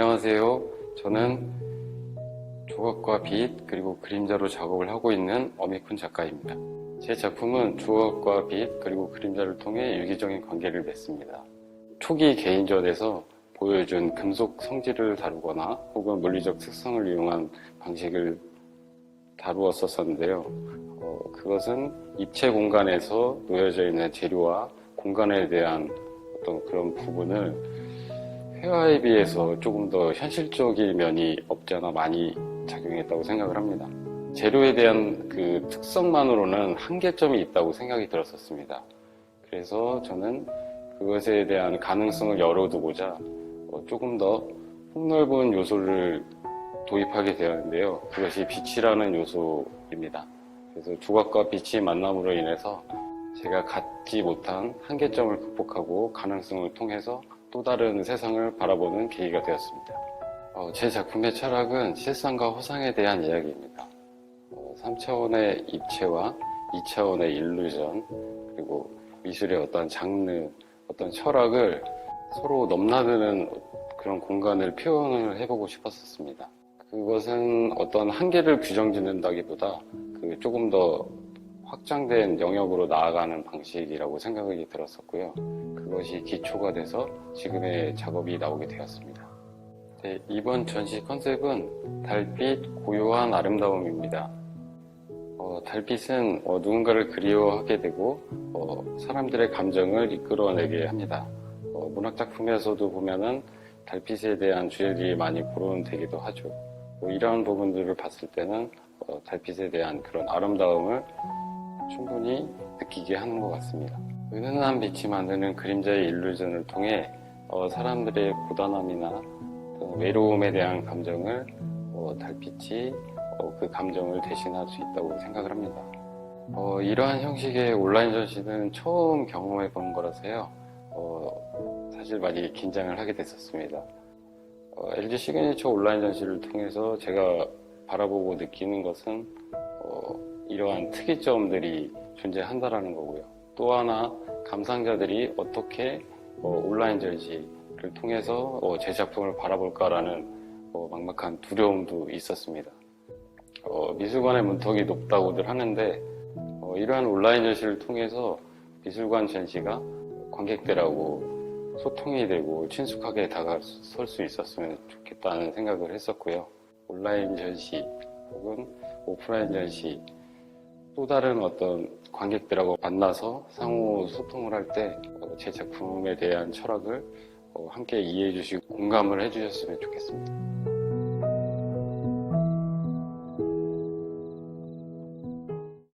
안녕하세요. 저는 조각과 빛 그리고 그림자로 작업을 하고 있는 어미쿤 작가입니다. 제 작품은 조각과 빛 그리고 그림자를 통해 유기적인 관계를 맺습니다. 초기 개인전에서 보여준 금속 성질을 다루거나 혹은 물리적 특성을 이용한 방식을 다루었었는데요. 어, 그것은 입체 공간에서 놓여져 있는 재료와 공간에 대한 어떤 그런 부분을 회화에 비해서 조금 더 현실적인 면이 없지 않아 많이 작용했다고 생각을 합니다. 재료에 대한 그 특성만으로는 한계점이 있다고 생각이 들었었습니다. 그래서 저는 그것에 대한 가능성을 열어두고자 어, 조금 더 폭넓은 요소를 도입하게 되었는데요. 그것이 빛이라는 요소입니다. 그래서 조각과 빛의 만남으로 인해서 제가 갖지 못한 한계점을 극복하고 가능성을 통해서 또 다른 세상을 바라보는 계기가 되었습니다. 어, 제 작품의 철학은 실상과 허상에 대한 이야기입니다. 어, 3차원의 입체와 2차원의 일루전, 그리고 미술의 어떤 장르, 어떤 철학을 서로 넘나드는 그런 공간을 표현을 해보고 싶었습니다. 그것은 어떤 한계를 규정 짓는다기보다 그 조금 더 확장된 영역으로 나아가는 방식이라고 생각이 들었었고요. 그것이 기초가 돼서 지금의 작업이 나오게 되었습니다. 네, 이번 전시 컨셉은 달빛 고요한 아름다움입니다. 어, 달빛은 어, 누군가를 그리워하게 되고 어, 사람들의 감정을 이끌어내게 합니다. 어, 문학 작품에서도 보면은 달빛에 대한 주제들이 많이 거론되기도 하죠. 뭐 이러한 부분들을 봤을 때는 어, 달빛에 대한 그런 아름다움을 충분히 느끼게 하는 것 같습니다. 은은한 빛이 만드는 그림자의 일루전을 통해 어, 사람들의 고단함이나 외로움에 대한 감정을 어, 달빛이 어, 그 감정을 대신할 수 있다고 생각을 합니다. 어, 이러한 형식의 온라인 전시는 처음 경험해 보는 거라서요. 어, 사실 많이 긴장을 하게 됐었습니다. 어, LG 시그니처 온라인 전시를 통해서 제가 바라보고 느끼는 것은 어, 이러한 특이점들이 존재한다라는 거고요. 또 하나 감상자들이 어떻게 어, 온라인 전시를 통해서 어, 제 작품을 바라볼까라는 어, 막막한 두려움도 있었습니다. 어, 미술관의 문턱이 높다고들 하는데 어, 이러한 온라인 전시를 통해서 미술관 전시가 관객들하고 소통이 되고 친숙하게 다가설 수 있었으면 좋겠다는 생각을 했었고요. 온라인 전시 혹은 오프라인 전시 또 다른 어떤 관객들하고 만나서 상호 소통을 할 때 제 작품에 대한 철학을 어, 함께 이해해 주시고 공감을 해 주셨으면 좋겠습니다.